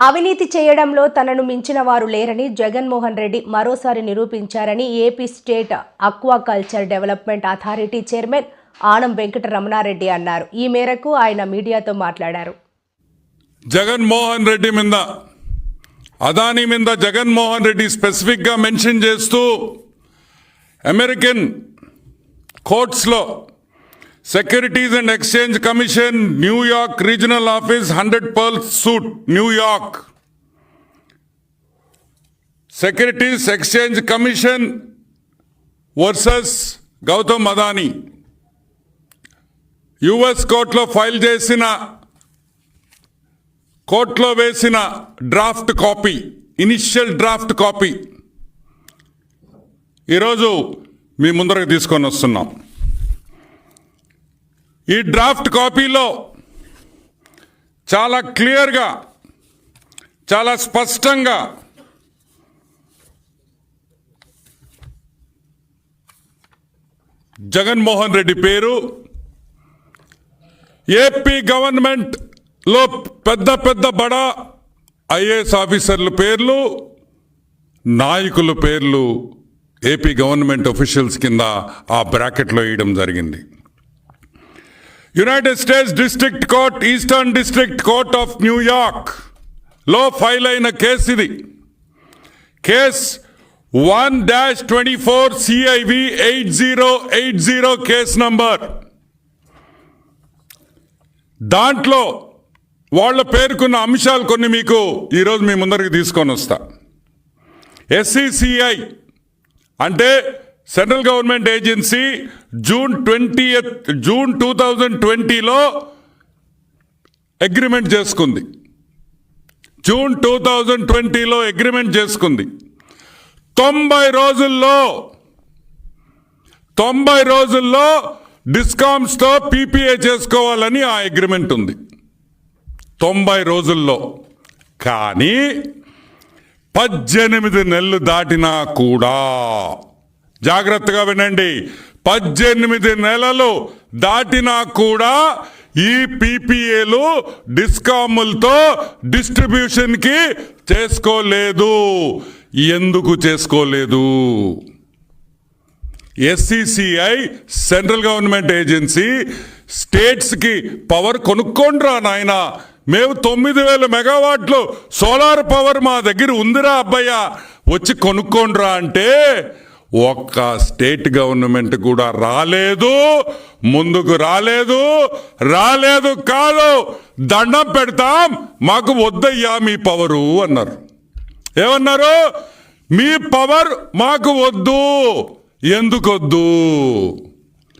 అవినీతి చేయడంలో తనను మించిన వారు లేరని జగన్మోహన్ రెడ్డి మరోసారి నిరూపించారని AP state aquaculture development authority chairman Anam Venkataramana Reddy అన్నారు. ఈ మేరకు ఆయన మీడియాతో మాట్లాడారు. జగన్మోహన్ రెడ్డి మీద అదానీ మీద జగన్మోహన్ రెడ్డి స్పెసిఫిక్గా మెన్షన్ చేస్తూ American కోర్ట్స్లో securities and exchange commission New York regional office hundred Pearl suite New York securities exchange commission versus Gautam Adani US కోర్టులో ఫైల్ చేసిన కోర్టులో వేసిన draft copy initial draft copy ఈరోజు మీ ముందరకు తీసుకొని వస్తున్నాం. ఈ డ్రాఫ్ట్ కాపీలో చాలా క్లియర్గా చాలా స్పష్టంగా జగన్మోహన్ రెడ్డి పేరు ఏపీ గవర్నమెంట్లో పెద్ద పెద్ద బడా ఐఏఎస్ ఆఫీసర్ల పేర్లు నాయకుల పేర్లు ఏపీ గవర్నమెంట్ అఫీషియల్స్ కింద ఆ బ్రాకెట్లో వేయడం జరిగింది. United States District Court Eastern District Court of న్యూయార్క్లో ఫైల్ అయిన కేసు ఇది. Case one dash twenty four CIV eight zero eight zero case number. దాంట్లో వాళ్ళ పేర్కొన్న అంశాలు కొన్ని మీకు ఈరోజు మీ ముందరికి తీసుకొని వస్తా. ఎస్సిసిఐ అంటే central government agency June twenty June two thousand ట్వంటీలో అగ్రిమెంట్ చేసుకుంది. జూన్ టూ థౌజండ్ ట్వంటీలో అగ్రిమెంట్ చేసుకుంది. తొంభై రోజుల్లో తొంభై రోజుల్లో డిస్కామ్స్తో పీపీఏ చేసుకోవాలని ఆ అగ్రిమెంట్ ఉంది. తొంభై రోజుల్లో. కానీ పద్దెనిమిది నెలలు దాటినా కూడా జాగ్రత్తగా వినండి. పద్దెనిమిది నెలలు దాటినా కూడా ఈ పీపీఏలు డిస్కాములతో డిస్ట్రిబ్యూషన్కి చేసుకోలేదు. ఎందుకు చేసుకోలేదు? ఎస్సిసిఐ సెంట్రల్ గవర్నమెంట్ ఏజెన్సీ స్టేట్స్కి పవర్ కొనుక్కోండిరా నాయన. మేము తొమ్మిది వేల మెగావాట్లు సోలార్ పవర్ మా దగ్గర ఉందిరా అబ్బయ్య. వచ్చి కొనుక్కోండిరా అంటే ఒక్క స్టేట్ గవర్నమెంట్ కూడా రాలేదు ముందుకు రాలేదు రాలేదు కాదు. దండం పెడతాం మాకు వద్దయ్యా మీ పవరు అన్నారు. ఏమన్నారు? మీ పవర్ మాకు వద్దు. ఎందుకు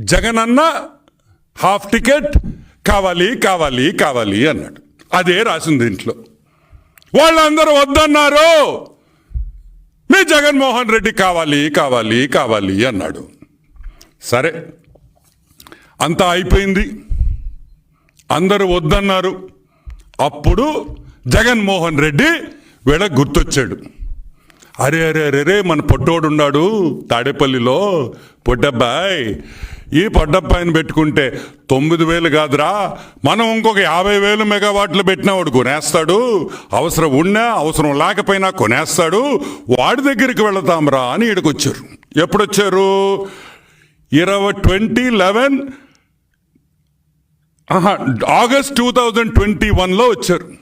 జగన్ అన్న హాఫ్ టికెట్ కావాలి కావాలి కావాలి అన్నాడు. అదే రాసింది ఇంట్లో. వాళ్ళందరూ వద్దన్నారు. మీ జగన్మోహన్ రెడ్డి కావాలి కావాలి కావాలి అన్నాడు. సరే అంతా అయిపోయింది. అందరూ వద్దన్నారు. అప్పుడు జగన్మోహన్ రెడ్డి వీళ్ళ గుర్తొచ్చాడు. అరే అరే అరే రే మన పొట్టోడు ఉన్నాడు తాడేపల్లిలో. పొట్టబ్బాయ్ ఈ పొట్టబ్బాయిని పెట్టుకుంటే తొమ్మిది వేలు కాదురా. మనం ఇంకొక యాభై వేలు మెగావాట్లు పెట్టినా వాడు కొనేస్తాడు. అవసరం ఉన్నా అవసరం లేకపోయినా కొనేస్తాడు. వాడి దగ్గరికి వెళతాంరా అని ఈడికి వచ్చారు ఎప్పుడు వచ్చారు ఇరవై twenty eleven August two thousand twenty వన్లో వచ్చారు.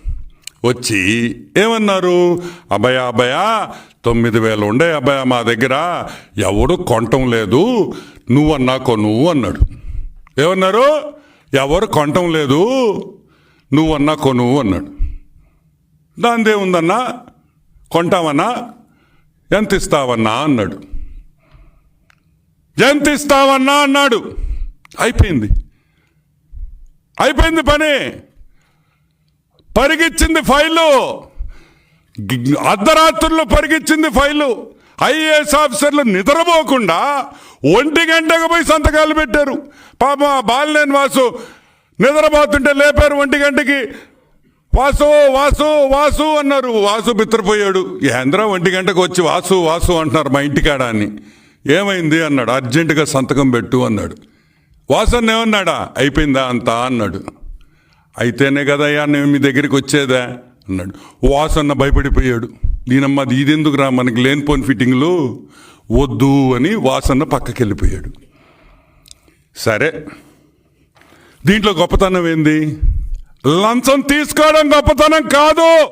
వచ్చి ఏమన్నారు? అభయ అబ్బాయ తొమ్మిది వేలు ఉండే అభయ మా దగ్గర. ఎవడు కొనటం లేదు. నువ్వన్నా కొను అన్నాడు. ఏమన్నారు? ఎవరు కొనటం లేదు. నువ్వన్నా కొను అన్నాడు. దాని ఉందన్నా? కొంటావన్నా? ఎంత ఇస్తావన్నా అన్నాడు. ఎంత ఇస్తావన్నా అన్నాడు. అయిపోయింది. అయిపోయింది పని. పరిగిచ్చింది ఫైలు. అర్ధరాత్రుల్లో పరిగిచ్చింది ఫైలు. ఐఏఎస్ ఆఫీసర్లు నిద్రపోకుండా ఒంటి గంటకు పోయి సంతకాలు పెట్టారు. పాప బాలినేని వాసు నిద్రపోతుంటే లేపారు ఒంటి గంటకి. వాసు వాసు వాసు అన్నారు. వాసు బిత్రపోయాడు. ఏంద్రం ఒంటి గంటకు వచ్చి వాసు వాసు అంటున్నారు మా ఇంటికాడ అని. ఏమైంది అన్నాడు. అర్జెంటుగా సంతకం పెట్టు అన్నాడు. వాసన్న ఏమన్నాడా? అయిపోయిందా అంతా అన్నాడు. అయితేనే కదయ్యా నేను మీ దగ్గరికి వచ్చేదా? అన్నాడు. వాసన్న భయపడిపోయాడు. దీనమ్మ అది ఇదెందుకు రా? మనకి లేనిపోని ఫిట్టింగ్లు వద్దు అని వాసన్న పక్కకి వెళ్ళిపోయాడు సరే దీంట్లో గొప్పతనం ఏంది? లంచం తీసుకోవడం గొప్పతనం కాదు!